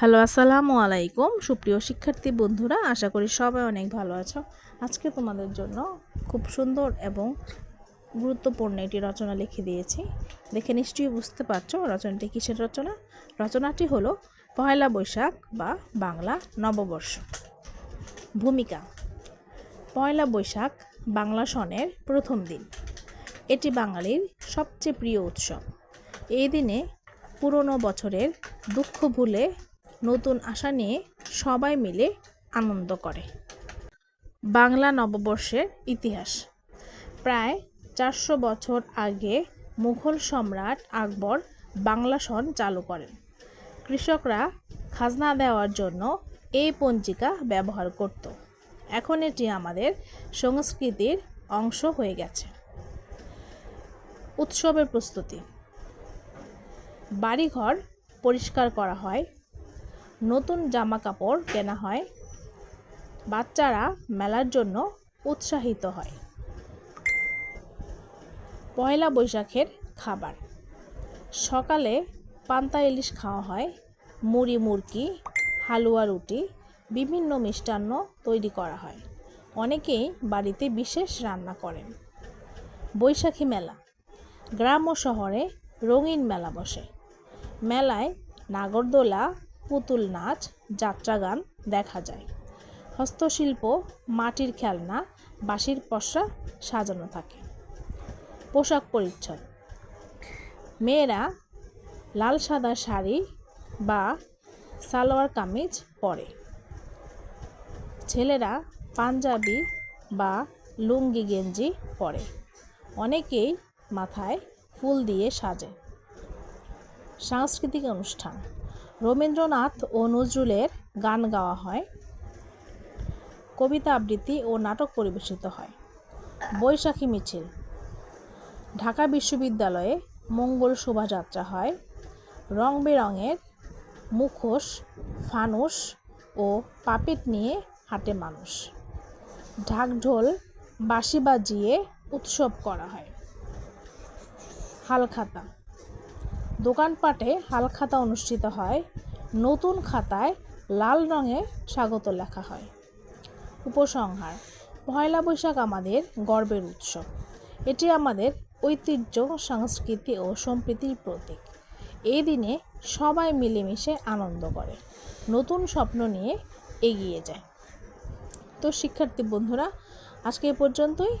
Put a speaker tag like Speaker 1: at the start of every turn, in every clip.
Speaker 1: Hello, আসসালামু আলাইকুম। সুপ্রিয় শিক্ষার্থী বন্ধুরা, আশা করি সবাই অনেক ভালো আছো। আজকে তোমাদের জন্য খুব সুন্দর এবং গুরুত্বপূর্ণ একটি রচনা লিখে দিয়েছি। দেখে নিশ্চয়ই বুঝতে পারছ রচনাটি কিসের রচনা? রচনাটি হলো পয়লা বৈশাখ বা বাংলা নববর্ষ। ভূমিকা পয়লা বৈশাখ, বাংলা সনের প্রথম দিন। এটি বাঙালির সবচেয়ে প্রিয় উৎসব। এই দিনে পুরনো বছরের দুঃখ ভুলে নতুন আশা নিয়ে সবাই মিলে আনন্দ করে। বাংলা নববর্ষের ইতিহাস। প্রায় চারশো বছর আগে মুঘল সম্রাট আকবর বাংলা সন চালু করেন। কৃষকরা খাজনা দেওয়ার জন্য এই পঞ্জিকা ব্যবহার করত। এখন এটি আমাদের সংস্কৃতির অংশ হয়ে গেছে। উৎসবের প্রস্তুতি। বাড়িঘর পরিষ্কার করা হয় নতুন জামা কাপড় কেনা হয়। বাচ্চারা মেলার জন্য উৎসাহিত হয়। পয়লা বৈশাখের খাবার। সকালে পান্তা ইলিশ খাওয়া হয়, মুড়ি, মুরকি, হালুয়া, রুটি, বিভিন্ন মিষ্টান্ন তৈরি করা হয়। অনেকেই বাড়িতে বিশেষ রান্না করেন। বৈশাখী মেলা। গ্রাম ও শহরে রঙিন মেলা বসে। মেলায় নাগরদোলা পুতুল নাচ যাত্রাগান দেখা যায়। হস্তশিল্প, মাটির খেলনা, বাঁশির পশা সাজানো থাকে। পোশাক পরিচ্ছদ। মেয়েরা লাল সাদা শাড়ি বা সালোয়ার কামিজ পরে। ছেলেরা পাঞ্জাবি বা লুঙ্গি, গেঞ্জি পরে। অনেকেই মাথায় ফুল দিয়ে সাজে। সাংস্কৃতিক অনুষ্ঠান। রবীন্দ্রনাথ ও নজরুলের গান গাওয়া হয়। কবিতা আবৃত্তি ও নাটক পরিবেশিত হয়। বৈশাখী মিছিল। ঢাকা বিশ্ববিদ্যালয়ে মঙ্গল শোভাযাত্রা হয়। রং বেরঙের মুখোশ, ফানুস ও পাপিট নিয়ে হাঁটে মানুষ। ঢাকঢোল বাঁশি বাজিয়ে উৎসব করা হয়। হালখাতা। দোকানপাটে হালখাতা অনুষ্ঠিত হয়। নতুন খাতায় লাল রঙে স্বাগত লেখা হয়। উপসংহার, পয়লা বৈশাখ আমাদের গর্বের উৎসব। এটি আমাদের ঐতিহ্য, সংস্কৃতি ও সম্প্রীতির প্রতীক। এই দিনে সবাই মিলেমিশে আনন্দ করে। নতুন স্বপ্ন নিয়ে এগিয়ে যায়। তো শিক্ষার্থী বন্ধুরা, আজকে এ পর্যন্তই।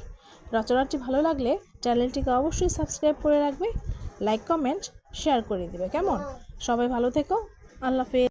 Speaker 1: রচনাটি ভালো লাগলে চ্যানেলটিকে অবশ্যই সাবস্ক্রাইব করে রাখবে। লাইক, কমেন্ট শেয়ার করে দিবে কেমন? সবাই ভালো থেকো আল্লাহ হাফেজ।